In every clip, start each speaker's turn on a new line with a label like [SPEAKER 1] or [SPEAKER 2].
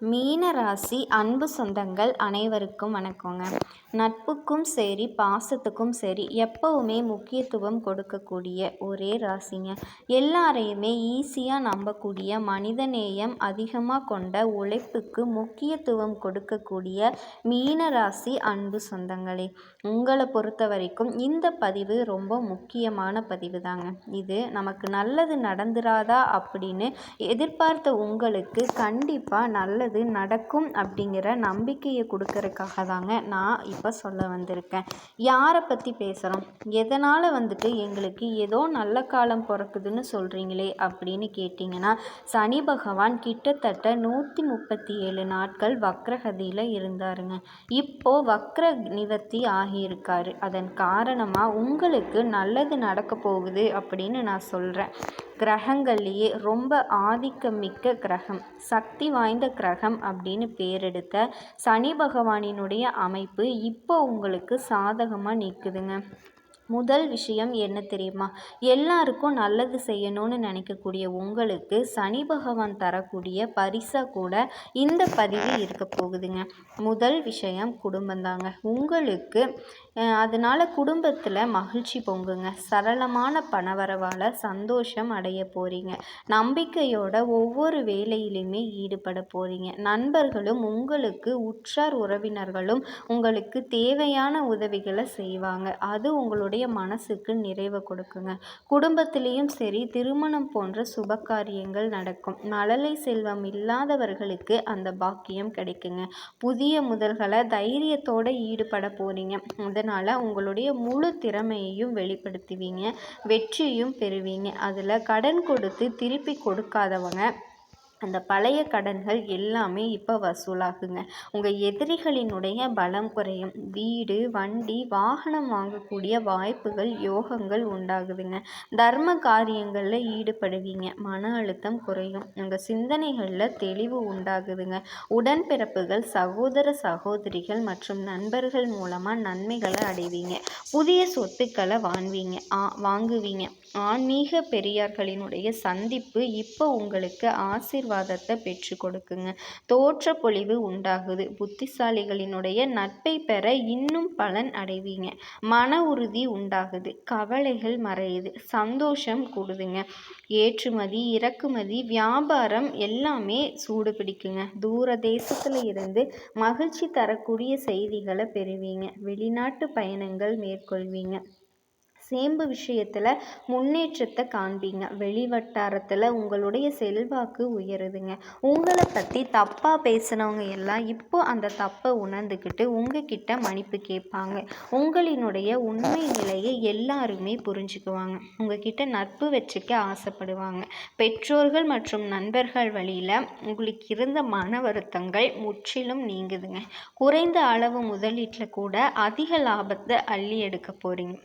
[SPEAKER 1] மீன ராசி அன்பு சொந்தங்கள் அனைவருக்கும் வணக்கங்க. நட்புக்கும் சரி பாசத்துக்கும் சரி எப்போவுமே முக்கியத்துவம் கொடுக்கக்கூடிய ஒரே ராசிங்க. எல்லாரையுமே ஈஸியாக நம்பக்கூடிய மனிதநேயம் அதிகமாக கொண்ட உழைப்புக்கு முக்கியத்துவம் கொடுக்கக்கூடிய மீன ராசி அன்பு சொந்தங்களே. உங்களை பொறுத்த வரைக்கும் இந்த பதிவு ரொம்ப முக்கியமான பதிவு தாங்க இது நமக்கு நல்லது நடந்துராதா அப்படின்னு எதிர்பார்த்த உங்களுக்கு கண்டிப்பாக நல்லது நடக்கும் அப்படிங்கிற நம்பிக்கையை கொடுக்கறதுக்காக தாங்க நான் இப்போ சொல்ல வந்திருக்கேன். யாரை பற்றி பேசுகிறோம் எதனால் வந்துட்டு எங்களுக்கு ஏதோ நல்ல காலம் பிறக்குதுன்னு சொல்கிறீங்களே அப்படின்னு கேட்டிங்கன்னா சனி பகவான் கிட்டத்தட்ட நூற்றி முப்பத்தி ஏழு நாட்கள் வக்ரகதியில் இருந்தாருங்க. இப்போது வக்ர நிவர்த்தி ஆகியிருக்காரு. அதன் காரணமாக உங்களுக்கு நல்லது நடக்க போகுது அப்படின்னு நான் சொல்கிறேன் கிரகங்கள்லேயே ரொம்ப ஆதிக்கமிக்க கிரகம் சக்தி வாய்ந்த கிரகம் அப்படின்னு பேரெடுத்த சனி பகவானினுடைய அமைப்பு இப்போ உங்களுக்கு சாதகமாக நிற்குதுங்க முதல் விஷயம் என்ன தெரியுமா? எல்லாருக்கும் நல்லது செய்யணும்னு நினைக்கக்கூடிய உங்களுக்கு சனி பகவான் தரக்கூடிய பரிசாக கூட இந்த பதிவு இருக்க போகுதுங்க. முதல் விஷயம் குடும்பந்தாங்க உங்களுக்கு அதனால் குடும்பத்தில் மகிழ்ச்சி பொங்குங்க. சரளமான பணவரவால் சந்தோஷம் அடைய போகிறீங்க நம்பிக்கையோட ஒவ்வொரு வேலையிலையுமே ஈடுபட போகிறீங்க நண்பர்களும் உங்களுக்கு உற்றார் உறவினர்களும் உங்களுக்கு தேவையான உதவிகளை செய்வாங்க. அது உங்களுடைய மனசுக்கு நிறைவை கொடுக்குங்க. குடும்பத்திலையும் சரி திருமணம் போன்ற சுப காரியங்கள் நடக்கும். மழலை செல்வம் இல்லாதவர்களுக்கு அந்த பாக்கியம் கிடைக்குங்க. புதிய முதல்களை தைரியத்தோடு ஈடுபட போகிறீங்க இதனால் உங்களுடைய முழு திறமையையும் வெளிப்படுத்துவீங்க வெற்றியும் பெறுவீங்க. அதில் கடன் கொடுத்து திருப்பி கொடுக்காதவங்க அந்த பழைய கடன்கள் எல்லாமே இப்போ வசூலாகுங்க. உங்கள் எதிரிகளினுடைய பலம் குறையும். வீடு வண்டி வாகனம் வாங்கக்கூடிய வாய்ப்புகள் யோகங்கள் உண்டாகுதுங்க. தர்ம காரியங்களில் ஈடுபடுவீங்க. மன அழுத்தம் குறையும். உங்கள் சிந்தனைகளில் தெளிவு உண்டாகுதுங்க. உடன்பிறப்புகள் சகோதர சகோதரிகள் மற்றும் நண்பர்கள் மூலமாக நன்மைகளை அடைவீங்க. புதிய சொத்துக்களை வாங்குவீங்க. வாங்குவீங்க. ஆன்மீக பெரியார்களினுடைய சந்திப்பு இப்போ உங்களுக்கு ஆசிர்வாதத்தை பெற்று கொடுக்குங்க. தோற்ற பொழிவு உண்டாகுது. புத்திசாலிகளினுடைய நட்பை பெற இன்னும் பலன் அடைவீங்க. மன உறுதி உண்டாகுது. கவலைகள் மறையுது. சந்தோஷம் கூடுதுங்க. ஏற்றுமதி இறக்குமதி வியாபாரம் எல்லாமே சூடு பிடிக்குங்க. தூர தேசத்தில் இருந்து மகிழ்ச்சி தரக்கூடிய செய்திகளை பெறுவீங்க. வெளிநாட்டு பயணங்கள் மேற்கொள்வீங்க. சேம்பு விஷயத்தில் முன்னேற்றத்தை காண்பீங்க. வெளி வட்டாரத்தில் உங்களுடைய செல்வாக்கு உயருதுங்க. உங்களை பற்றி தப்பாக பேசினவங்க எல்லாம் இப்போ அந்த தப்பை உணர்ந்துக்கிட்டு உங்ககிட்ட மன்னிப்பு கேட்பாங்க. உங்களினுடைய உண்மை நிலையை எல்லாருமே புரிஞ்சுக்குவாங்க. உங்ககிட்ட நட்பு வச்சுக்க ஆசைப்படுவாங்க. பெற்றோர்கள் மற்றும் நண்பர்கள் வழியில் உங்களுக்கு இருந்த மன வருத்தங்கள் முற்றிலும் நீங்குதுங்க. குறைந்த அளவு முதலீட்டில் கூட அதிக லாபத்தை அள்ளி எடுக்க போகிறீங்க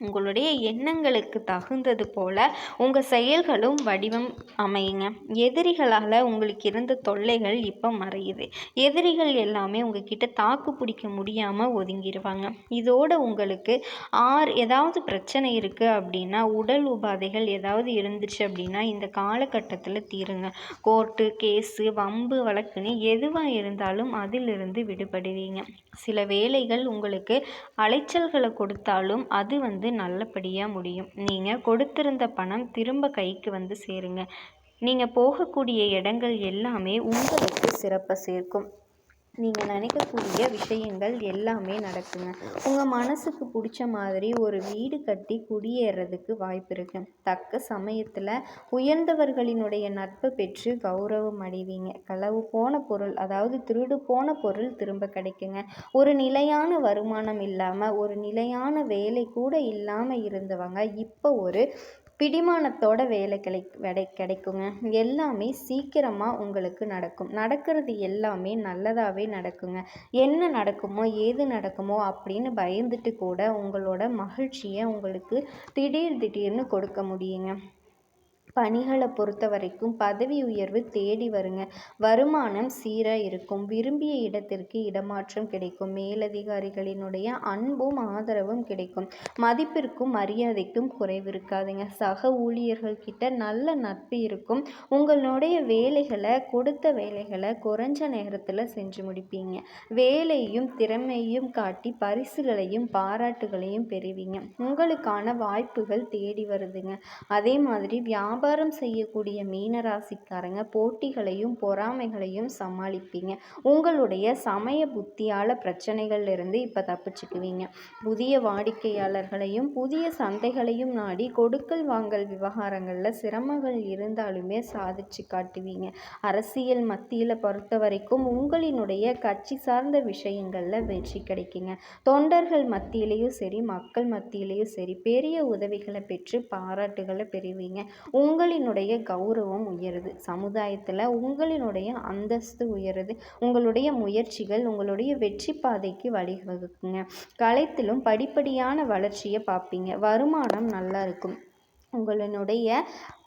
[SPEAKER 1] உங்களுடைய எண்ணங்களுக்கு தகுந்தது போல் உங்கள் செயல்களும் வடிவம் அமையுங்க. எதிரிகளால் உங்களுக்கு இருந்த தொல்லைகள் இப்போ மறையுது. எதிரிகள் எல்லாமே உங்ககிட்ட தாக்கு பிடிக்க முடியாமல் ஒதுங்கிடுவாங்க இதோடு உங்களுக்கு ஆர் ஏதாவது பிரச்சனை இருக்குது அப்படின்னா உடல் உபாதைகள் ஏதாவது இருந்துச்சு அப்படின்னா இந்த காலகட்டத்தில் தீருங்க. கோர்ட்டு கேஸு வம்பு வழக்குன்னு எதுவாக இருந்தாலும் அதிலிருந்து விடுபடுவீங்க. சில வேலைகள் உங்களுக்கு அலைச்சல்களை கொடுத்தாலும் அது வந்து வந்து நல்லபடியாக முடியும். நீங்கள் கொடுத்திருந்த பணம் திரும்ப கைக்கு வந்து சேருங்க. நீங்கள் போகக்கூடிய இடங்கள் எல்லாமே உங்களுக்கு சிறப்பை சேர்க்கும். நீங்கள் நினைக்கக்கூடிய விஷயங்கள் எல்லாமே நடக்குங்க. உங்கள் மனசுக்கு பிடிச்ச மாதிரி ஒரு வீடு கட்டி குடியேறதுக்கு வாய்ப்பு இருக்கு. தக்க சமயத்தில் உயர்ந்தவர்களினுடைய நட்பு பெற்று கௌரவம் அடைவீங்க. களவு போன பொருள் அதாவது திருடு போன பொருள் திரும்ப கிடைக்குங்க. ஒரு நிலையான வருமானம் இல்லாமல் ஒரு நிலையான வேலை கூட இல்லாமல் இருந்தவங்க இப்போ ஒரு பிடிமானத்தோட வேலை கிடை வெடை கிடைக்குங்க. எல்லாமே சீக்கிரமாக உங்களுக்கு நடக்கும். நடக்கிறது எல்லாமே நல்லதாகவே நடக்குங்க. என்ன நடக்குமோ ஏது நடக்குமோ அப்படின்னு பயந்துட்டு கூட உங்களோட மகிழ்ச்சியை உங்களுக்கு திடீர் திடீர்னு கொடுக்க முடியுங்க. பணிகளை பொறுத்த வரைக்கும் பதவி உயர்வு தேடி வருங்க. வருமானம் சீராக இருக்கும். விரும்பிய இடத்திற்கு இடமாற்றம் கிடைக்கும். மேலதிகாரிகளினுடைய அன்பும் ஆதரவும் கிடைக்கும். மதிப்பிற்கும் மரியாதைக்கும் குறைவு இருக்காதுங்க. சக ஊழியர்கள் கிட்ட நல்ல நட்பு இருக்கும். உங்களுடைய வேலைகளை கொடுத்த வேலைகளை குறைஞ்ச நேரத்தில் செஞ்சு முடிப்பீங்க. வேலையும் திறமையும் காட்டி பரிசுகளையும் பாராட்டுகளையும் பெறுவீங்க. உங்களுக்கான வாய்ப்புகள் தேடி வருதுங்க. அதே மாதிரி வியாபார வியாபாரம் செய்யக்கூடிய மீனராசிக்காரங்க போட்டிகளையும் பொறாமைகளையும் சமாளிப்பீங்க. உங்களுடைய சமய புத்தியால் பிரச்சனைகள்லேருந்து இப்போ தப்பிச்சுக்குவீங்க. புதிய வாடிக்கையாளர்களையும் புதிய சந்தைகளையும் நாடி கொடுக்கல் வாங்கல் விவகாரங்களில் சிரமங்கள் இருந்தாலுமே சாதிச்சு காட்டுவீங்க. அரசியல் மத்தியில் பொறுத்த வரைக்கும் உங்களினுடைய கட்சி சார்ந்த விஷயங்களில் வெற்றி கிடைக்குங்க. தொண்டர்கள் மத்தியிலையும் சரி மக்கள் மத்தியிலையும் சரி பெரிய உதவிகளை பெற்று பாராட்டுகளை பெறுவீங்க. உங்களினுடைய கௌரவம் உயருது. சமுதாயத்தில் உங்களினுடைய அந்தஸ்து உயருது. உங்களுடைய முயற்சிகள் உங்களுடைய வெற்றி பாதைக்கு வழிவகுக்குங்க. கலைத்திலும் படிப்படியான வளர்ச்சியை பார்ப்பீங்க. வருமானம் நல்லா இருக்கும். உங்களினுடைய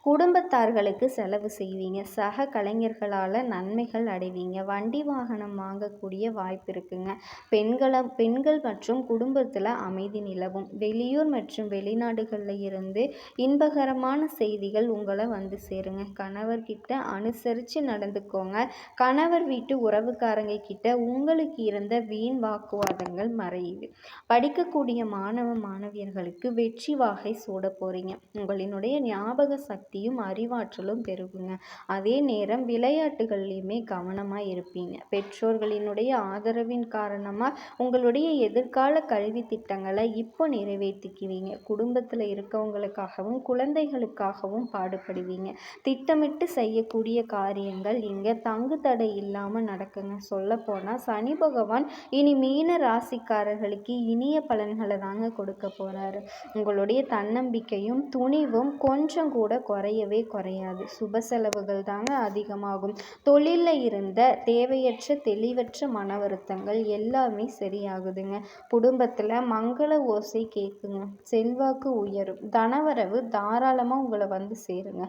[SPEAKER 1] குடும்பத்தார்களுக்கு செலவு செய்வீங்க. சக கலைஞர்களால் நன்மைகள் அடைவீங்க. வண்டி வாகனம் வாங்கக்கூடிய வாய்ப்பு இருக்குங்க. பெண்களை பெண்கள் மற்றும் குடும்பத்தில் அமைதி நிலவும். வெளியூர் மற்றும் வெளிநாடுகளில் இருந்து இன்பகரமான செய்திகள் உங்களை வந்து சேருங்க. கணவர்கிட்ட அனுசரித்து நடந்துக்கோங்க. கணவர் வீட்டு உறவுக்காரங்க கிட்ட உங்களுக்கு இருந்த வீண் வாக்குவாதங்கள் மறையுது. படிக்கக்கூடிய மாணவ மாணவியர்களுக்கு வெற்றி வாகை சூட போகிறீங்க உங்களினுடைய ஞாபக சக்தி சக்தியும் அறிவாற்றலும் பெருகுங்க. அதே நேரம் விளையாட்டுகள்லையுமே கவனமாக இருப்பீங்க. பெற்றோர்களினுடைய ஆதரவின் காரணமாக உங்களுடைய எதிர்கால கல்வி திட்டங்களை இப்போ நிறைவேற்றிக்குவீங்க. குடும்பத்தில் இருக்கவங்களுக்காகவும் குழந்தைகளுக்காகவும் பாடுபடுவீங்க. திட்டமிட்டு செய்யக்கூடிய காரியங்கள் இங்கே தங்கு தடை இல்லாமல் நடக்குங்க. சொல்லப்போனால் சனி பகவான் இனி மீன ராசிக்காரர்களுக்கு இனிய பலன்களை தாங்க கொடுக்க போகிறாரு உங்களுடைய தன்னம்பிக்கையும் துணிவும் கொஞ்சம் கூட குறையவே குறையாது. சுப செலவுகள் தாங்க அதிகமாகும். தொழிலில் இருந்த தேவையற்ற தெளிவற்ற மன வருத்தங்கள் எல்லாமே சரியாகுதுங்க. குடும்பத்தில் மங்கள ஓசை கேட்குங்க செல்வாக்கு உயரும். தனவரவு தாராளமாக உங்களை வந்து சேருங்க.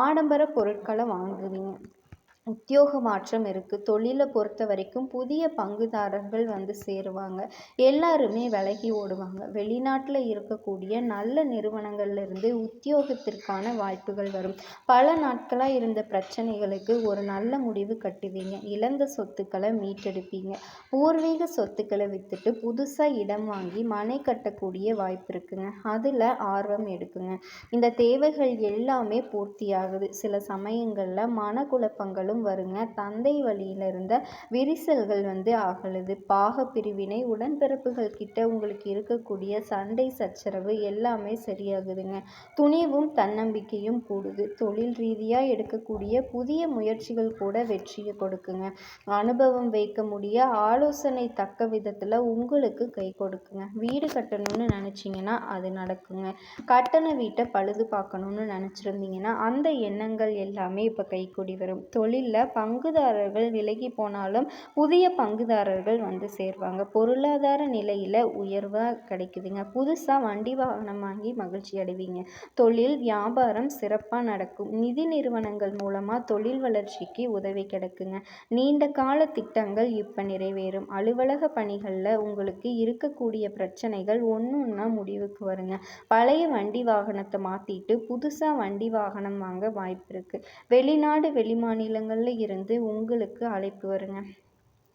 [SPEAKER 1] ஆடம்பர பொருட்களை வாங்குவீங்க. உத்தியோக மாற்றம் இருக்குது தொழிலை பொறுத்த வரைக்கும் புதிய பங்குதாரர்கள் வந்து சேருவாங்க. எல்லாருமே விலகி ஓடுவாங்க. வெளிநாட்டில் இருக்கக்கூடிய நல்ல நிறுவனங்கள்லேருந்து உத்தியோகத்திற்கான வாய்ப்புகள் வரும். பல நாட்களாக இருந்த பிரச்சனைகளுக்கு ஒரு நல்ல முடிவு கட்டுவீங்க. இழந்த சொத்துக்களை மீட்டெடுப்பீங்க. பூர்வீக சொத்துக்களை விற்றுட்டு புதுசாக இடம் வாங்கி மனை கட்டக்கூடிய வாய்ப்பு இருக்குங்க. அதில் ஆர்வம் எடுக்குங்க. இந்த தேவைகள் எல்லாமே பூர்த்தியாகுது. சில சமயங்களில் மனக்குழப்பங்களும் வருங்க. தந்தை வழியில் இருந்த விரிசல்கள் வந்து அகலுது. பாக பிரிவினை உடன்பிறப்புகள் கிட்ட உங்களுக்கு இருக்கக்கூடிய சண்டை சச்சரவு எல்லாமே சரியாகுதுங்க. துணிவும் தன்னம்பிக்கையும் கூடுது. தொழில் ரீதியாக எடுக்கக்கூடிய புதிய முயற்சிகள் கூட வெற்றியை கொடுக்குங்க. அனுபவம் வைக்க முடிய ஆலோசனை தக்க விதத்தில் உங்களுக்கு கை கொடுக்குங்க. வீடு கட்டணும்னு நினச்சிங்கன்னா அது நடக்குங்க. கட்டண வீட்டை பழுது பார்க்கணுன்னு நினச்சிருந்தீங்கன்னா அந்த எண்ணங்கள் எல்லாமே இப்போ கைக்கூடி வரும். தொழில் இல்லை பங்குதாரர்கள் விலகி போனாலும் புதிய பங்குதாரர்கள் வந்து சேருவாங்க. பொருளாதார நிலையில் உயர்வாக கிடைக்குதுங்க. புதுசாக வண்டி வாகனம் வாங்கி மகிழ்ச்சி அடைவீங்க. தொழில் வியாபாரம் சிறப்பாக நடக்கும். நிதி நிறுவனங்கள் மூலமாக தொழில் வளர்ச்சிக்கு உதவி கிடைக்குங்க. நீண்ட கால திட்டங்கள் இப்போ நிறைவேறும். அலுவலக பணிகளில் உங்களுக்கு இருக்கக்கூடிய பிரச்சனைகள் ஒன்று ஒன்றா முடிவுக்கு வருங்க. பழைய வண்டி வாகனத்தை மாற்றிட்டு புதுசாக வண்டி வாகனம் வாங்க வாய்ப்பு இருக்குது வெளிநாடு வெளிமாநிலங்கள் இடங்களில் இருந்து உங்களுக்கு அழைப்பு வருங்க.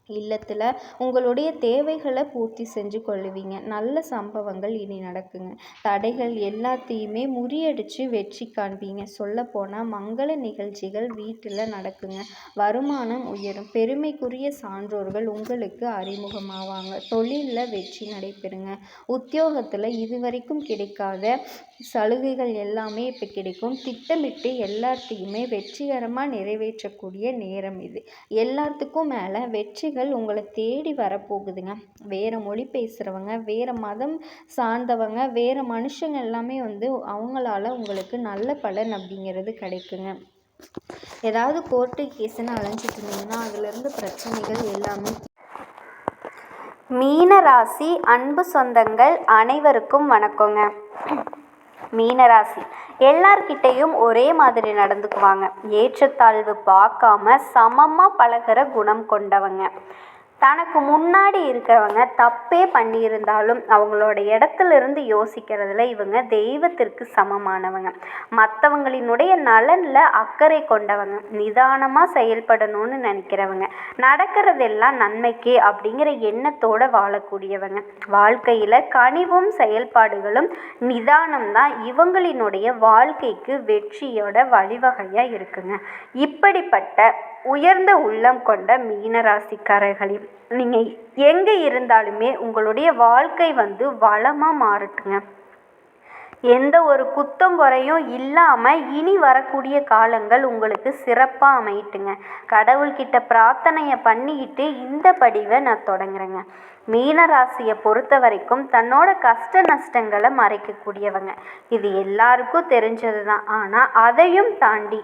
[SPEAKER 1] இல்லத்தில் உங்களுடைய தேவைகளை பூர்த்தி செஞ்சு கொள்ளுவீங்க. நல்ல சம்பவங்கள் இனி நடக்குங்க. தடைகள் எல்லாத்தையுமே முறியடித்து வெற்றி காண்பீங்க. சொல்லப்போனால் மங்கள நிகழ்ச்சிகள் வீட்டில் நடக்குங்க. வருமானம் உயரும். பெருமைக்குரிய சான்றோர்கள் உங்களுக்கு அறிமுகமாவாங்க. தொழிலில் வெற்றி நடைபெறுங்க. உத்தியோகத்தில் இதுவரைக்கும் கிடைக்காத சலுகைகள் எல்லாமே இப்போ கிடைக்கும். திட்டமிட்டு எல்லாத்தையுமே வெற்றிகரமாக நிறைவேற்றக்கூடிய நேரம் இது. எல்லாத்துக்கும் மேலே வெற்றி செய்திகள் உங்களை தேடி வரப்போகுதுங்க. வேறு மொழி பேசுகிறவங்க வேறு மதம் சார்ந்தவங்க வேறு மனுஷங்க எல்லாமே வந்து அவங்களால உங்களுக்கு நல்ல பலன் அப்படிங்கிறது கிடைக்குங்க. ஏதாவது கோர்ட்டு கேஸுன்னு அலைஞ்சிட்டு இருந்தீங்கன்னா அதுலேருந்து பிரச்சனைகள் எல்லாமே மீன ராசி அன்பு சொந்தங்கள் அனைவருக்கும் வணக்கங்க. மீனராசி. எல்லார்கிட்டையும் ஒரே மாதிரி நடந்துக்குவாங்க. ஏற்றத்தாழ்வு பார்க்காம சமமாக பழகுற குணம் கொண்டவங்க. தனக்கு முன்னாடி இருக்கிறவங்க தப்பே பண்ணியிருந்தாலும் அவங்களோட இடத்துல இருந்து யோசிக்கிறதுல இவங்க தெய்வத்திற்கு சமமானவங்க. மற்றவங்களினுடைய நலனில் அக்கறை கொண்டவங்க. நிதானமாக செயல்படணும்னு நினைக்கிறவங்க. நடக்கிறதெல்லாம் நன்மைக்கு அப்படிங்கிற எண்ணத்தோடு வாழக்கூடியவங்க. வாழ்க்கையில் கனிவும் செயல்பாடுகளும் நிதானம் தான் இவங்களினுடைய வாழ்க்கைக்கு வெற்றியோட வழிவகையாக இருக்குங்க. இப்படிப்பட்ட உயர்ந்த உள்ளம் கொண்ட மீனராசிக்காரர்களே நீங்கள் எங்கே இருந்தாலுமே உங்களுடைய வாழ்க்கை வந்து வளமாக மாறட்டுங்க. எந்த ஒரு குத்தம் குறையும் இல்லாமல் இனி வரக்கூடிய காலங்கள் உங்களுக்கு சிறப்பாக அமையட்டுங்க. கடவுள்கிட்ட பிரார்த்தனையை பண்ணிக்கிட்டு இந்த படிவை நான் தொடங்குறேங்க. மீன ராசியை பொறுத்த வரைக்கும் தன்னோட கஷ்ட நஷ்டங்களை மறைக்கக்கூடியவங்க. இது எல்லாருக்கும் தெரிஞ்சது தான் ஆனால் அதையும் தாண்டி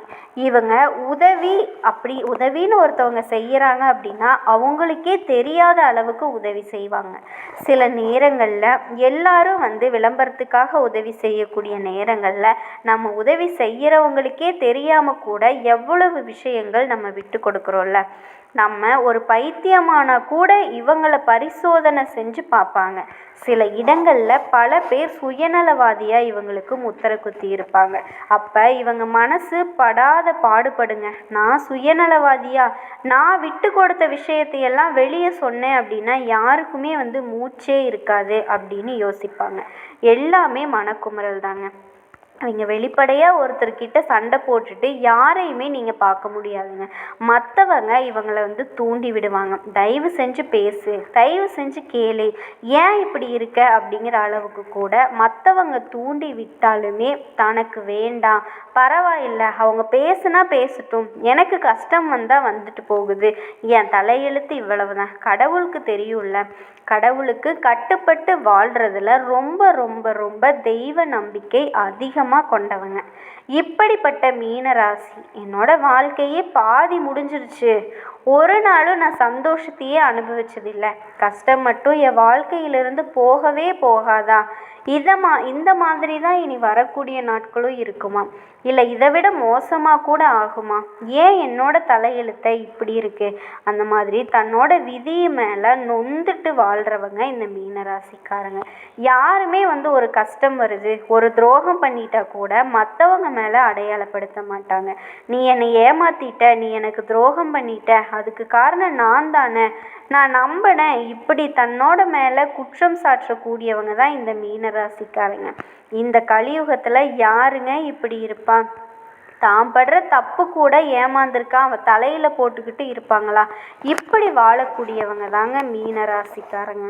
[SPEAKER 1] இவங்க உதவி அப்படி உதவின்னு ஒருத்தவங்க செய்கிறாங்க அப்படின்னா அவங்களுக்கே தெரியாத அளவுக்கு உதவி செய்வாங்க. சில நேரங்களில் எல்லாரும் வந்து விளம்பரத்துக்காக உதவி செய்யக்கூடிய நேரங்களில் நம்ம உதவி செய்கிறவங்களுக்கே தெரியாமல் கூட எவ்வளவு விஷயங்கள் நம்ம விட்டு கொடுக்குறோம்ல. நம்ம ஒரு பைத்தியமானா கூட இவங்களை பரிசோதனை செஞ்சு பார்ப்பாங்க. சில இடங்களில் பல பேர் சுயநலவாதியாக இவங்களுக்கு முத்திரை குத்தி இருப்பாங்க. அப்போ இவங்க மனசு படாத பாடுபடுங்க. நான் சுயநலவாதியா? நான் விட்டு கொடுத்த விஷயத்தையெல்லாம் வெளியே சொன்னேன் அப்படின்னா யாருக்குமே வந்து மூச்சே இருக்காது அப்படின்னு யோசிப்பாங்க. எல்லாமே மனக்குமுறல் தாங்க நீங்கள் வெளிப்படையாக ஒருத்தர்கிட்ட சண்டை போட்டுட்டு யாரையுமே நீங்கள் பார்க்க முடியாதுங்க. மற்றவங்க இவங்களை வந்து தூண்டி விடுவாங்க. தயவு செஞ்சு பேசு தயவு செஞ்சு கேளு. ஏன் இப்படி இருக்க? அப்படிங்கிற அளவுக்கு கூட மற்றவங்க தூண்டி விட்டாலுமே தனக்கு வேண்டாம். பரவாயில்லை அவங்க பேசுனா பேசட்டும். எனக்கு கஷ்டம் வந்தால் வந்துட்டு போகுது. என் தலையெழுத்து இவ்வளவு தான் கடவுளுக்கு தெரியும்ல. கடவுளுக்கு கட்டுப்பட்டு வாழ்கிறதுல ரொம்ப ரொம்ப ரொம்ப தெய்வ நம்பிக்கை அதிகமாக நோக்கமாக கொண்டவங்க. இப்படிப்பட்ட மீன ராசி என்னோட வாழ்க்கையே பாதி முடிஞ்சிருச்சு. ஒரு நாளும் நான் சந்தோஷத்தையே அனுபவிச்சதில்லை. கஷ்டம் மட்டும் என் வாழ்க்கையிலிருந்து போகவே போகாதா? இதை மா இந்த மாதிரி தான் இனி வரக்கூடிய நாட்களும் இருக்குமா? இல்லை இதை விட மோசமாக கூட ஆகுமா? ஏன் என்னோட தலையெழுத்தை இப்படி இருக்குது அந்த மாதிரி தன்னோட விதி மேலே நொந்துட்டு வாழ்கிறவங்க இந்த மீனராசிக்காரங்க. யாருமே வந்து ஒரு கஷ்டம் வருது ஒரு துரோகம் பண்ணிட்டா கூட மற்றவங்க மேலே அடையாளப்படுத்த மாட்டாங்க நீ என்னை ஏமாத்திட்ட நீ எனக்கு துரோகம் பண்ணிட்ட அதுக்கு காரணம் நான் தானே. நான் நம்பினேன். இப்படி தன்னோட மேலே குற்றம் சாற்றக்கூடியவங்க தான் இந்த மீனராசிக்காரங்க இந்த கலியுகத்தில் யாருங்க இப்படி இருப்பான் தான் படுற தப்பு கூட ஏமாந்துருக்கான் அவன் தலையில் போட்டுக்கிட்டு இருப்பாங்களா? இப்படி வாழக்கூடியவங்க தாங்க மீனராசிக்காரங்க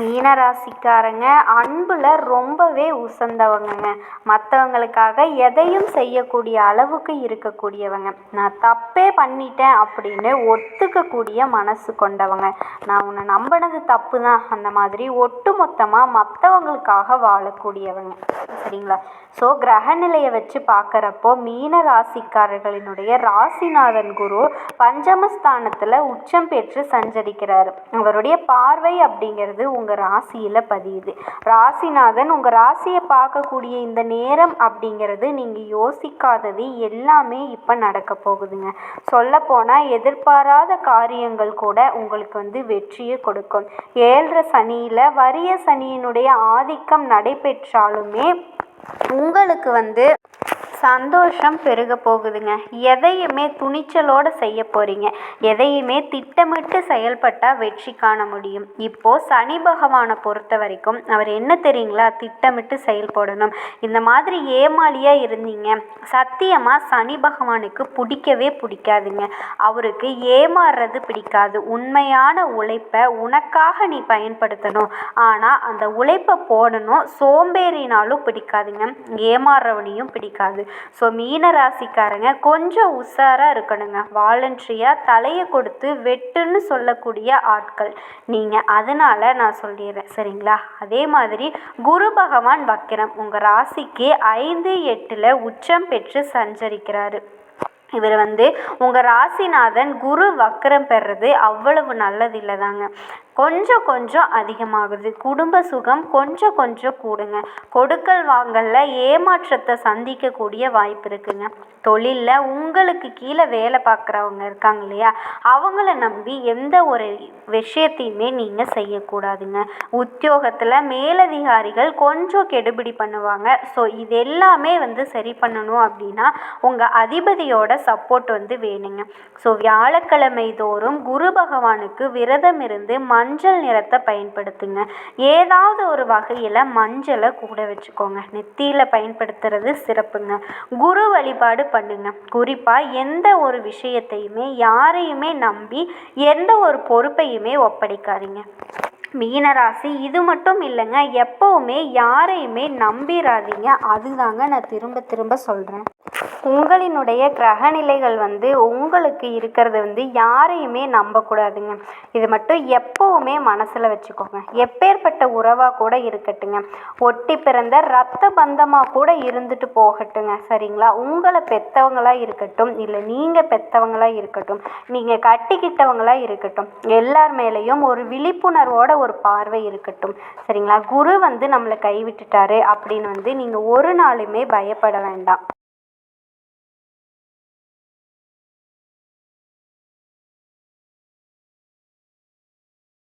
[SPEAKER 1] மீனராசிக்காரங்க அன்பில் ரொம்பவே உசந்தவங்கங்க. மற்றவங்களுக்காக எதையும் செய்யக்கூடிய அளவுக்கு இருக்கக்கூடியவங்க. நான் தப்பே பண்ணிட்டேன் அப்படின்னு ஒத்துக்கக்கூடிய மனசு கொண்டவங்க. நான் உன்னை நம்பினது தப்பு தான் அந்த மாதிரி ஒட்டு மொத்தமாக மற்றவங்களுக்காக வாழக்கூடியவங்க. சரிங்களா? ஸோ கிரகநிலையை வச்சு பார்க்குறப்போ மீன ராசிக்காரர்களினுடைய ராசிநாதன் குரு பஞ்சமஸ்தானத்தில் உச்சம் பெற்று சஞ்சரிக்கிறார். அவருடைய பார்வை அப்படிங்கிறது உங்கள் உங்கள் ராசியில் பதியுது. ராசிநாதன் உங்கள் ராசியை பார்க்கக்கூடிய இந்த நேரம் அப்படிங்கிறது நீங்கள் யோசிக்காதது எல்லாமே இப்போ நடக்க போகுதுங்க. சொல்லப்போனால் எதிர்பாராத காரியங்கள் கூட உங்களுக்கு வந்து வெற்றியை கொடுக்கும். ஏழரை சனியில் வரிய சனியினுடைய ஆதிக்கம் நடைபெற்றாலுமே உங்களுக்கு வந்து சந்தோஷம் பெருக போகுதுங்க. எதையுமே துணிச்சலோடு செய்ய போகிறீங்க எதையுமே திட்டமிட்டு செயல்பட்டால் வெற்றி காண முடியும். இப்போது சனி பகவானை பொறுத்த வரைக்கும் அவர் என்ன தெரியுங்களா? திட்டமிட்டு செயல்படணும் இந்த மாதிரி ஏமாளியாக இருந்தீங்க. சத்தியமாக சனி பகவானுக்கு பிடிக்கவே பிடிக்காதுங்க. அவருக்கு ஏமாறுறது பிடிக்காது. உண்மையான உழைப்பை உனக்காக நீ பயன்படுத்தணும். ஆனால் அந்த உழைப்பை போடணும். சோம்பேறினாலும் பிடிக்காதுங்க. ஏமாறுறவனையும் பிடிக்காது. ஸோ மீன ராசிக்காரங்க கொஞ்சம் உஷாராக இருக்கணுங்க. வாலண்ட்ரியாக தலையை கொடுத்து வெட்டுன்னு சொல்லக்கூடிய ஆட்கள். நீங்கள் அதனால் நான் சொல்லிடுறேன். சரிங்களா? அதே மாதிரி குரு பகவான் வக்கிரம் உங்கள் ராசிக்கு ஐந்து எட்டில் உச்சம் பெற்று சஞ்சரிக்கிறாரு. இவர் வந்து உங்கள் ராசிநாதன் குரு வக்கரம் பெறுறது அவ்வளவு நல்லது இல்லைதாங்க. கொஞ்சம் கொஞ்சம் அதிகமாகுது. குடும்ப சுகம் கொஞ்சம் கொஞ்சம் கூடுங்க. கொடுக்கல் வாங்கல்ல ஏமாற்றத்தை சந்திக்கக்கூடிய வாய்ப்பு இருக்குங்க. தொழிலில் உங்களுக்கு கீழே வேலை பார்க்குறவங்க இருக்காங்க இல்லையா? அவங்கள நம்பி எந்த ஒரு விஷயத்தையுமே நீங்கள் செய்யக்கூடாதுங்க. உத்தியோகத்தில் மேலதிகாரிகள் கொஞ்சம் கெடுபிடி பண்ணுவாங்க. ஸோ இது எல்லாமே வந்து சரி பண்ணணும் அப்படின்னா உங்கள் அதிபதியோட சப்போர்ட் வந்து வேணுங்க. ஸோ வியாழக்கிழமை தோறும் குரு பகவானுக்கு விரதம் இருந்து மஞ்சள் நிறத்தை பயன்படுத்துங்க. ஏதாவது ஒரு வகையில் மஞ்சளை கூட வச்சுக்கோங்க. நெத்தியில் பயன்படுத்துறது சிறப்புங்க. குரு வழிபாடு பண்ணுங்க. குறிப்பாக எந்த ஒரு விஷயத்தையுமே யாரையுமே நம்பி எந்த ஒரு பொறுப்பையுமே ஒப்படைக்காதீங்க. மீனராசி இது மட்டும் இல்லைங்க. எப்போவுமே யாரையுமே நம்பிடாதீங்க அதுதாங்க நான் திரும்ப திரும்ப சொல்கிறேன் உங்களினுடைய கிரகநிலைகள் வந்து உங்களுக்கு இருக்கிறது வந்து யாரையுமே நம்பக்கூடாதுங்க. இது மட்டும் எப்போவுமே மனசில் வச்சுக்கோங்க. எப்பேற்பட்ட உறவாக கூட இருக்கட்டுங்க. ஒட்டி பிறந்த ரத்த பந்தமாக கூட இருந்துட்டு போகட்டுங்க. சரிங்களா? உங்களை பெற்றவங்களாக இருக்கட்டும் இல்லை நீங்கள் பெற்றவங்களாக இருக்கட்டும் நீங்கள் கட்டிக்கிட்டவங்களாக இருக்கட்டும் எல்லார் மேலேயும் ஒரு விழிப்புணர்வோட ஒரு பார்வை இருக்கட்டும். சரிங்களா? குரு வந்து நம்மளை கைவிட்டுட்டாரு அப்படின்னு வந்து நீங்கள் ஒரு நாளுமே பயப்பட வேண்டாம்.